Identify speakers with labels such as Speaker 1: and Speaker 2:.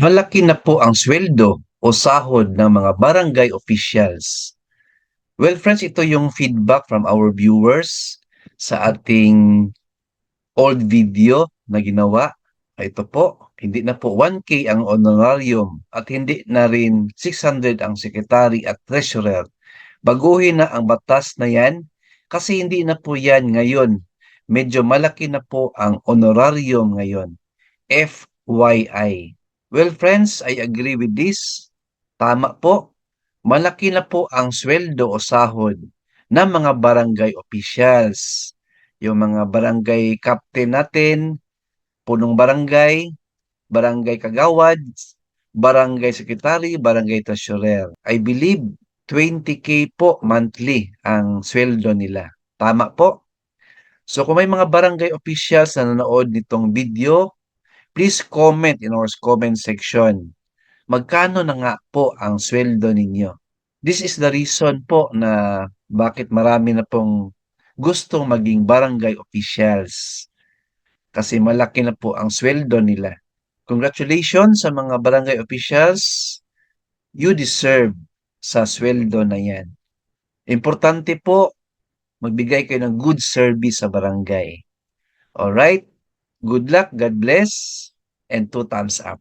Speaker 1: Malaki na po ang sweldo o sahod ng mga barangay officials. Well friends, ito yung feedback from our viewers sa ating old video na ginawa. Ito po, hindi na po 1K ang honorarium at hindi na rin 600 ang secretary at treasurer. Baguhin na ang batas na yan kasi hindi na po yan ngayon. Medyo malaki na po ang honorarium ngayon. FYI. Well friends, I agree with this. Tama po. Malaki na po ang sweldo o sahod ng mga barangay officials. Yung mga barangay captain natin, punong barangay, barangay kagawad, barangay secretary, barangay treasurer. I believe 20k po monthly ang sweldo nila. Tama po. So kung may mga barangay officials na nanood nitong video, please comment in our comment section. Magkano na nga po ang sweldo ninyo? This is the reason po na bakit marami na pong gustong maging barangay officials. Kasi malaki na po ang sweldo nila. Congratulations sa mga barangay officials. You deserve sa sweldo na yan. Importante po, magbigay kayo ng good service sa barangay. Alright? Good luck, God bless, and two thumbs up.